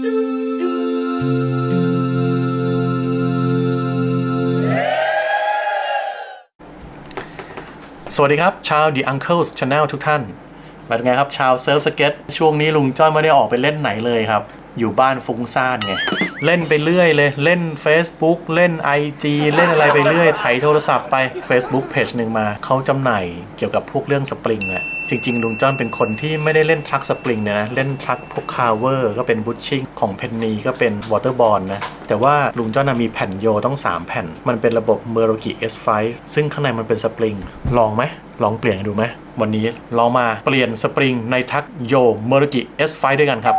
สวัสดีครับ ชาว The Uncles Channel ทุกท่าน เป็นไงครับ ชาวเซิร์ฟสเก็ตช่วงนี้ลุงจ้อยไม่ได้ออกไปเล่นไหนเลยครับ อยู่บ้านฟุ้งซ่านไง เล่นไปเรื่อยเลย เล่น Facebook เล่น IG เล่นอะไรไปเรื่อยไถโทรศัพท์ไป Facebook เพจหนึ่งมา เขาจำหน่ายเกี่ยวกับพวกเรื่องสปริงอะจริง ๆ ลุงจ้อนเป็นคนที่ไม่ได้เล่นทรัคสปริงเนี่ยนะ เล่นทรัคพวกคาเวอร์ก็เป็นบูชชิ่งของเพนนีก็เป็นวอเตอร์บอลนะ แต่ว่าลุงจ้อนมีแผ่นโยต้อง 3 แผ่น มันเป็นระบบเมอร์โรกิ S5 ซึ่งข้างในมันเป็นสปริง ลองไหมลองเปลี่ยนดูไหมวันนี้เรามาเปลี่ยนสปริงในทักโยเมอร์โรกิ S5 ด้วยกันครับ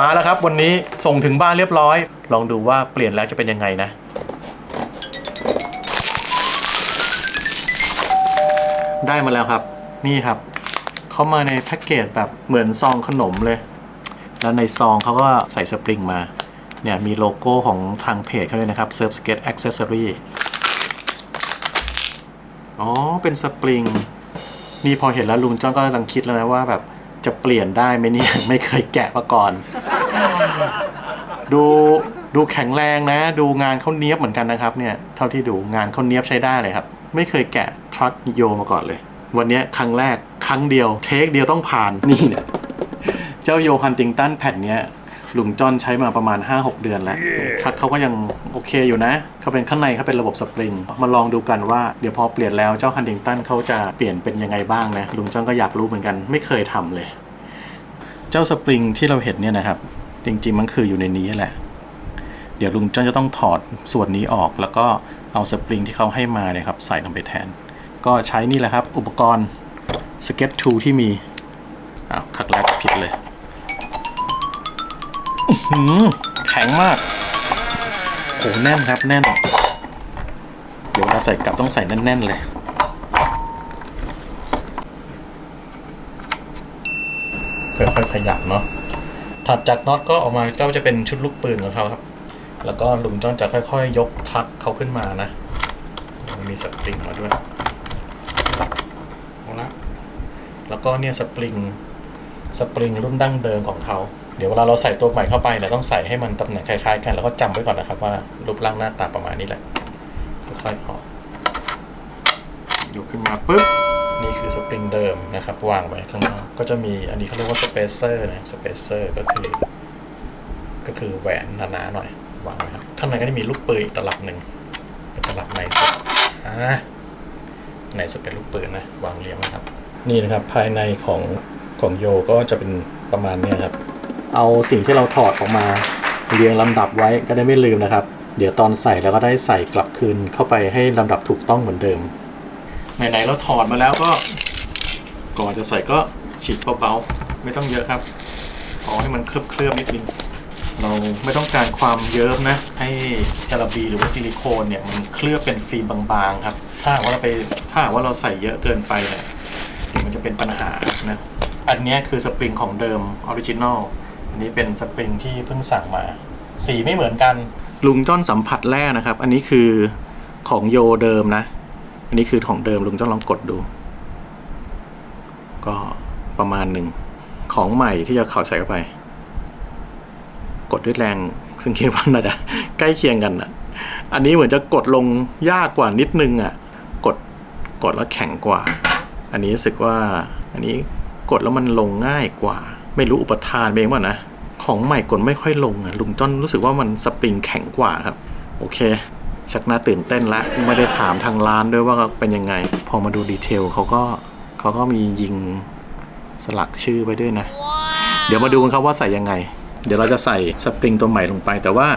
มาแล้วครับวันนี้ส่งถึงบ้านเรียบร้อย ลองดูว่าเปลี่ยนแล้วจะเป็นยังไงนะ ได้มาแล้วครับ นี่ครับ เขามาในแพ็กเกจแบบเหมือนซองขนมเลย แล้วในซองเขาก็ใส่สปริงมา เนี่ยมีโลโก้ของทางเพจเขาเลยนะครับ Surf Skate Accessory อ๋อ เป็นสปริง นี่พอเห็นแล้วลุงจ้อนก็กำลังคิดแล้วนะว่าแบบ จะเปลี่ยนได้ไหมเนี่ย ไม่เคยแกะมาก่อน ดูดูแข็งแรงนะ ดูงานเขาเนี้ยบเหมือนกันนะครับเนี่ยเท่าที่ดูงานเขาเนี้ยบใช้ได้เลยครับ ไม่เคยแกะทรัคโยมาก่อนเลย วันนี้ครั้งแรกครั้งเดียวเทคเดียวต้องผ่านนี่เนี่ยเจ้าโยฮันติงตันแผ่นเนี้ย ลุงจอนใช้มาประมาณ 5-6 เดือนแล้วชัดเขาก็ยังโอเคอยู่นะ เขาเป็นข้างในเขาเป็นระบบสปริง มาลองดูกันว่าเดี๋ยวพอเปลี่ยนแล้วเจ้าฮันติงตันเขาจะเปลี่ยนเป็นยังไงบ้างนะ ลุงจอนก็อยากรู้เหมือนกัน ไม่เคยทำเลย เจ้าสปริงที่เราเห็นเนี่ยนะครับ จริง ๆ มันคืออยู่ในนี้แหละ เดี๋ยวลุงจอนจะต้องถอดส่วนนี้ออก แล้วก็เอาสปริงที่เขาให้มาเนี่ยครับใส่ลงไปแทน ก็ใช้นี่แหละครับ อุปกรณ์สเก็ตทูที่มีอ้าวคัดแรกผิดเลยหืม แข็งมากโหแน่นครับแน่น เดี๋ยวเราใส่กลับต้องใส่แน่นๆเลย ค่อยๆขยับเนาะถัดจากน็อตก็ออกมาก็จะเป็นชุดลูกปืนของเขาครับ แล้วก็ลุงจ้อนจะค่อยๆ ยกทักเขาขึ้นมานะมันมีสปริงมาด้วยเอาละแล้วก็เนี่ยสปริง สปริงรุ่นดั้งเดิมของเขา เดี๋ยวเวลาเราใส่ตัวใหม่เข้าไปเนี่ยต้องใส่ให้มันตำแหน่งคล้ายๆกัน แล้วก็จำไว้ก่อนนะครับว่ารูปร่างหน้าตาประมาณนี้แหละค่อยๆออกยกขึ้นมาปุ๊บนี่คือสปริงเดิมนะครับวางไว้ข้างนอกก็จะมีอันนี้เขาเรียกว่าสเปเซอร์นะสเปเซอร์ก็คือ ก็คือแหวนหนาๆหน่อยวางไว้ครับข้างในก็จะมีลูกปืนอีกตลับหนึ่งเป็นตลับในสุดอ่าในสุดเป็นลูกปืนนะวางเรียงไว้ครับ นี่นะครับภายในของของโยก็จะเป็นประมาณนี้ครับ เอาสิ่งที่เราถอดออกมาเรียงลำดับไว้ก็ได้ไม่ลืมนะครับ เดี๋ยวตอนใส่แล้วก็ได้ใส่กลับคืนเข้าไปให้ลำดับถูกต้องเหมือนเดิมไหนๆเราถอดมาแล้วก็ ก่อนจะใส่ก็ฉีดเบาๆไม่ต้องเยอะครับเอาให้มันเคลือบๆนิดนึงเราไม่ต้องการความเยิ้มนะ ให้จาระบีหรือว่าซิลิโคนเนี่ยมันเคลือบเป็นฟิล์มบางๆครับ ถ้าว่าเราไปถ้าว่าเราใส่เยอะเกินไปเนี่ยมันจะเป็นปัญหานะ อันนี้คือสปริงของเดิมออริจินอล อันนี้เป็นสปริงที่เพิ่งสั่งมา สีไม่เหมือนกัน ลุงจ้อนสัมผัสแรกนะครับ อันนี้คือของโยเดิมนะ อันนี้คือของเดิมลุงจ้อนลองกดดู ก็ประมาณหนึ่งของใหม่ที่จะเขาใส่เข้าไป กดด้วยแรง ซึ่งคิดว่าน่าจะใกล้เคียงกันอะ อันนี้เหมือนจะกดลงยากกว่านิดนึงอะ กดกดแล้วแข็งกว่า อันนี้รู้สึกว่า อันนี้กดแล้วมันลงง่ายกว่า ไม่รู้อุปทานเองว่านะ ของใหม่กดไม่ค่อยลงอะลุงจ้อนรู้สึกว่ามันสปริงแข็งกว่าครับ โอเค ชักน่าตื่นเต้นละไม่ได้ถามทางร้านด้วยว่าเป็นยังไง พอมาดูดีเทลเขาก็เขาก็มียิงสลักชื่อไว้ด้วยนะ เดี๋ยวมาดูกันครับว่าใส่ยังไง เดี๋ยวเราจะใส่สปริงตัวใหม่ลงไป แต่ว่า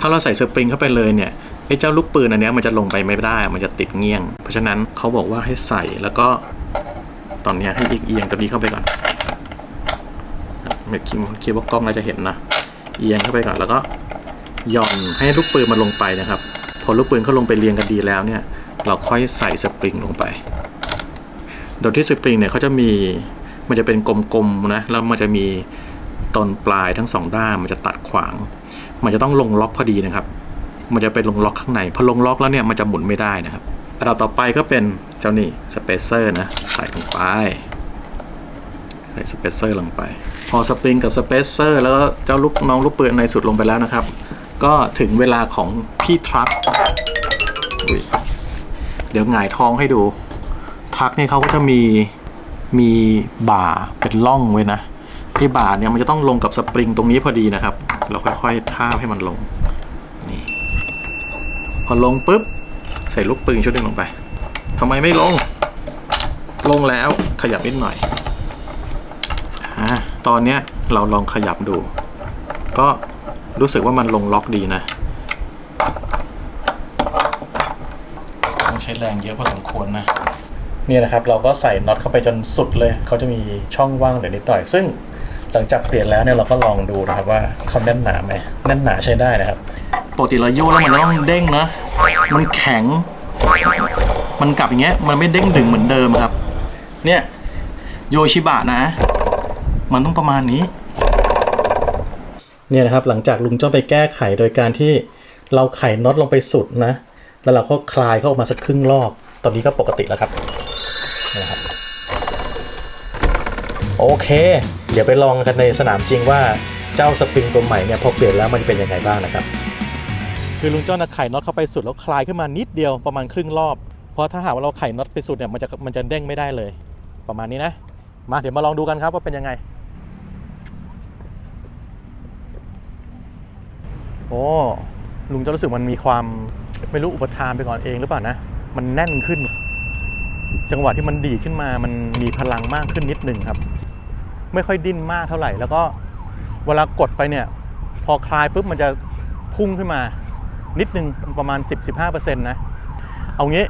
ถ้าเราใส่สปริงเข้าไปเลยเนี่ยไอ้เจ้าลูกปืนอันนี้มันจะลงไปไม่ได้ มันจะติดเงี้ยง เพราะฉะนั้นเขาบอกว่าให้ใส่แล้วก็ตอนนี้ให้อีกเอียงตัวนี้เข้าไปก่อน ไม่คิดคิดว่ากล้องน่าจะเห็นนะเอียงเข้าไปก่อนแล้วก็หย่อนให้ลูกปืนมันลงไปนะครับ พอลูกปืนเขาลงไปเรียงกันดีแล้วเนี่ย เราค่อยใส่สปริงลงไป โดยที่สปริงเนี่ยเขาจะมีมันจะเป็นกลมๆนะแล้วมันจะมีตอนปลายทั้งสองด้านมันจะตัดขวาง มันจะต้องลงล็อกพอดีนะครับ มันจะไปลงล็อกข้างในพอลงล็อกแล้วเนี่ยมันจะหมุนไม่ได้นะครับอันดับต่อไปก็เป็นเจ้านี่สเปเซอร์นะใส่ลงไป ส่ส่สเปซเซอร์ลงไป พอสปริงกับสเปซเซอร์แล้วก็เจ้าลูกน้องลูกปืนในสุดลงไปแล้วนะครับ ก็ถึงเวลาของพี่ทรัคเดี๋ยวหงายท้องให้ดูทรัคนี่เขาก็จะมีมีบ่าเป็นร่องไว้นะไอ้บ่าเนี่ยมันจะต้องลงกับสปริงตรงนี้พอดีนะครับ เราค่อยๆท่าให้มันลงนี่พอลงปุ๊บใส่ลูกปืนชุดหนึงลงไปทำไมไม่ลง ลงแล้วขยับนิดหน่อย ตอนเนี้ยเราลองขยับดู ก็รู้สึกว่ามันลงล็อกดีนะ ต้องใช้แรงเยอะพอสมควรนะนี่นะครับเราก็ใส่น็อตเข้าไปจนสุดเลย เขาจะมีช่องว่างเหลือนิดหน่อย ซึ่งหลังจากเปลี่ยนแล้วเนี่ยเราก็ลองดูนะครับว่าเขาแน่นหนาไหมแน่นหนาใช้ได้นะครับปกติเราโยกแล้วมันจะต้องเด้งนะ มันแข็ง มันกลับอย่างเงี้ย มันไม่เด้งดึงเหมือนเดิมครับ เนี่ยโยชิบะนะ มันต้องประมาณนี้ เนี่ยนะครับหลังจากลุงจ้องไปแก้ไขโดยการที่เราไขน็อตลงไปสุดนะ แล้วเราก็คลายเข้าออกมาสักครึ่งรอบ ตอนนี้ก็ปกติแล้วครับนี่นะครับโอเค เดี๋ยวไปลองกันในสนามจริงว่าเจ้าสปริงตัวใหม่เนี่ยพอเปลี่ยนแล้วมันเป็นยังไงบ้างนะครับ คือลุงจ้อนนะไขน็อตเข้าไปสุดแล้วคลายขึ้นมานิดเดียวประมาณครึ่งรอบ เพราะถ้าหากว่าเราไขน็อตไปสุดเนี่ยมันจะมันจะเด้งไม่ได้เลย ประมาณนี้นะ มาเดี๋ยวมาลองดูกันครับว่าเป็นยังไง โอ้ลุงจะรู้สึกมันมีความไม่รู้อุปทานไปก่อนเองหรือเปล่านะ มันแน่นขึ้น จังหวะที่มันดีขึ้นมามันมีพลังมากขึ้นนิดหนึ่งครับ ไม่ค่อยดิ้นมากเท่าไหร่ แล้วก็เวลากดไปเนี่ย พอคลายปุ๊บมันจะพุ่งขึ้นมา นิดนึงประมาณ 10-15%นะ เอางี้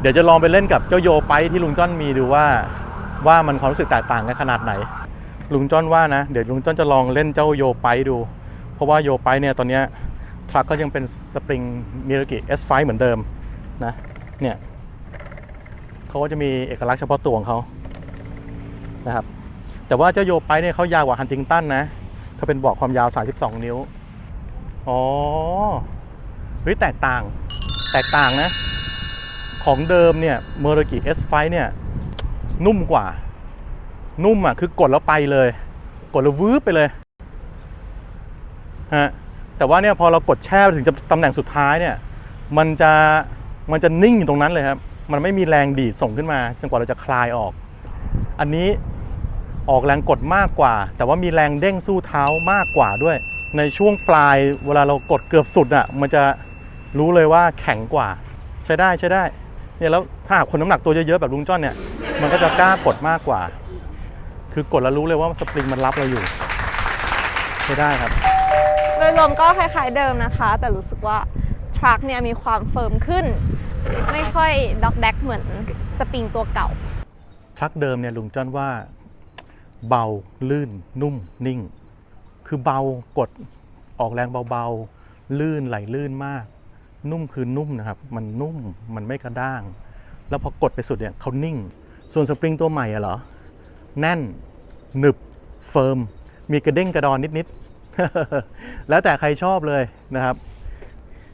เดี๋ยวจะลองไปเล่นกับเจ้าโยไปที่ลุงจ้อนมีดูว่าว่ามันความรู้สึกแตกต่างกันขนาดไหน ลุงจ้อนว่านะ เดี๋ยวลุงจ้อนจะลองเล่นเจ้าโยไปดู เพราะว่าโยไปเนี่ยตอนนี้ทรัคก็ยังเป็นสปริงมิรากิ S5 เหมือนเดิมนะเนี่ยเขาก็จะมีเอกลักษณ์เฉพาะตัวของเขานะครับแต่ว่าเจ้าโยไปเนี่ยเขายาวกว่าฮันติงตันนะเขาเป็นบอกความยาว 32 นิ้ว อ๋อเฮ้ยแตกต่างแตกต่างนะ ของเดิมเนี่ยเมอร์กิ S5 เนี่ยนุ่มกว่า นุ่มอะคือกดแล้วไปเลย กดแล้ววืบไปเลย ฮะแต่ว่าเนี่ยพอเรากดแช่ไปถึงจะตำแหน่งสุดท้ายเนี่ยมันจะมันจะนิ่งอยู่ตรงนั้นเลยครับ มันไม่มีแรงดีดส่งขึ้นมาจนกว่าเราจะคลายออก อันนี้ออกแรงกดมากกว่า แต่ว่ามีแรงเด้งสู้เท้ามากกว่าด้วย ในช่วงปลายเวลาเรากดเกือบสุดอะมันจะรู้เลยว่าแข็งกว่า ใช้ได้ใช้ได้เนี่ยแล้วถ้าหากคนน้ำหนักตัวเยอะๆแบบลุงจ้อนเนี่ยมันก็จะกล้ากดมากกว่า คือกดแล้วรู้เลยว่าสปริงมันรับเราอยู่ ใช้ได้ครับ ดยรวมก็คล้ายๆเดิมนะคะ แต่รู้สึกว่าทรัคเนี่ยมีความเฟิร์มขึ้น ไม่ค่อยด็อกแดกเหมือนสปริงตัวเก่า ทรัคเดิมเนี่ยลุงจ้อนว่า เบาลื่นนุ่มนิ่ง คือเบากดออกแรงเบาๆ ลื่นไหลลื่นมาก นุ่มคือนุ่มนะครับ มันนุ่มมันไม่กระด้าง แล้วพอกดไปสุดเนี่ยเขานิ่ง ส่วนสปริงตัวใหม่อะเหรอแน่นหนึบเฟิร์มมีกระเด้งกระดอนนิดๆ แล้วแต่ใครชอบเลยนะครับ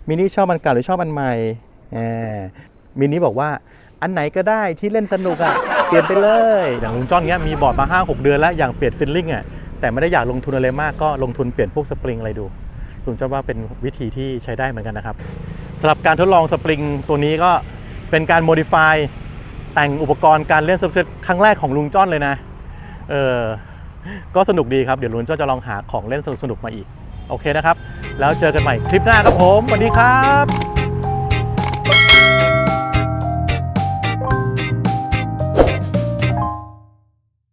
มินิชอบอันเก่าหรือชอบอันใหม่แหมมินิบอกว่าอันไหนก็ได้ที่เล่นสนุกอะ่ะเปลี่ยนไปเลย อย่างลุงจ้อนเนี้ยมีบอร์ดมา 5 6 เดือนแล้วอย่างเปลี่ยนฟิลลิ่งอะแต่ไม่ได้อยากลงทุนอะไรมากก็ลงทุนเปลี่ยนพวกสปริงอะไรดูลุงจ้อนว่าเป็นวิธีที่ใช้ได้เหมือนกันนะครับสำหรับการทดลองสปริงตัวนี้ก็เป็นการโมดิฟายแต่งอุปกรณ์การเล่นสเก็ตครั้งแรกของลุงจ้อนเลยนะเออ ก็สนุกดีครับ เดี๋ยวลุนก็จะลองหาของเล่นสนุกๆมาอีก โอเคนะครับ แล้วเจอกันใหม่คลิปหน้าครับผมสวัสดีครับ